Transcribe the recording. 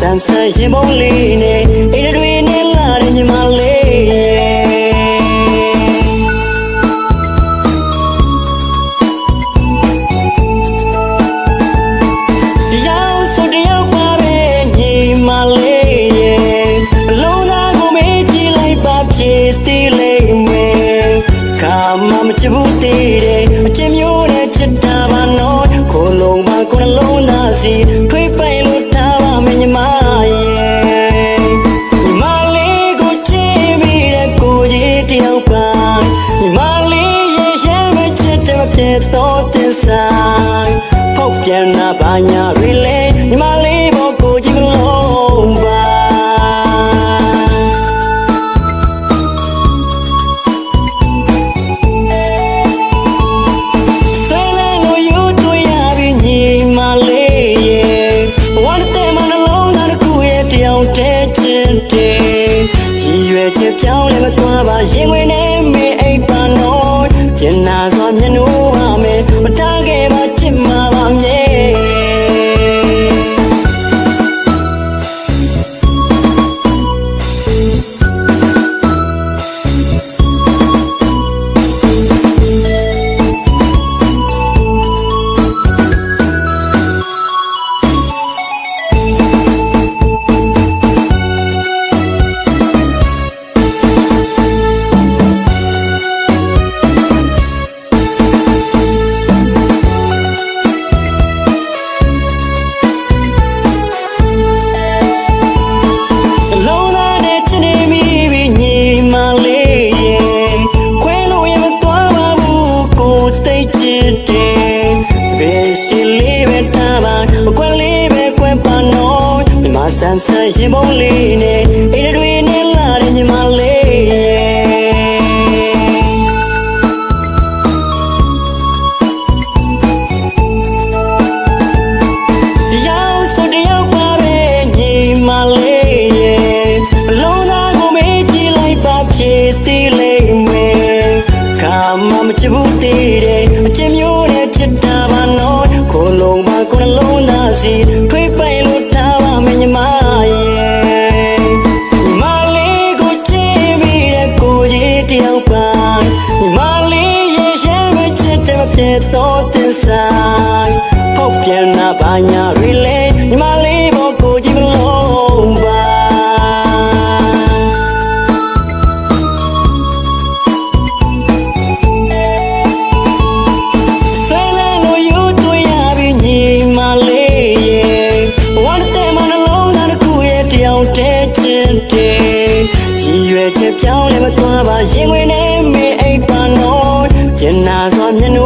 ဆန်းဆန်းရင်ပုံးလေးနဲ့အိမ်တွေနဲ့လာတဲ့ညီမလေးတရားဆိုတရားပါပဲညီမလေးရဲ့အလုံးသားကိုမေးကြည့်လိုက်ပါဖြစ်သေးလိမ့်မယ်ခါမှမချစ်ဘူးသေးတယ်အချင်းမျိုးနဲ့ချစ်တာပါနော်ကိုယ်လုံးပါကိုယ်နှလုံးသားစီ ဘာညာတွေလဲညီမလေးဘောကိုကြည့်မလို့ပါဆယ်လန်းလို့ယူတွေ့ရပြီညီမလေးရဲ့ဝမ်းတဲ့မနှလုံးသားတစ်ခုရဲ့တယောက်တည်းချင်းတည်းကြီးရွယ်ချက်ပြောင်းလဲမသွားပါရင်ဝင်နေမေအိပ်ပါနော်ကျင်နာစွာမျက်နှာ မကွက်လေးပဲကွက်ပါနော်မြမဆန်းဆန်းရင်ပုံးလေးနဲ့အိမ်တွေနဲ့လာတဲ့ညီမလေး ဘာညာတွေလဲညီမလေးဘောကိုကြည့်မလို့ပါဆယ်လန်းလို့ယူတွေ့ရပြီညီမလေးရဲ့ဝမ်းတဲ့မနှလုံးသားတစ်ခုရဲ့တယောက်တည်းချင်းတည်းကြီးရွယ်ချက်ပြောင်းလဲမသွားပါရင်ဝင်နေမေအိပ်ပါနော်ကျင်နာစွာမျက်နှာပါမယ်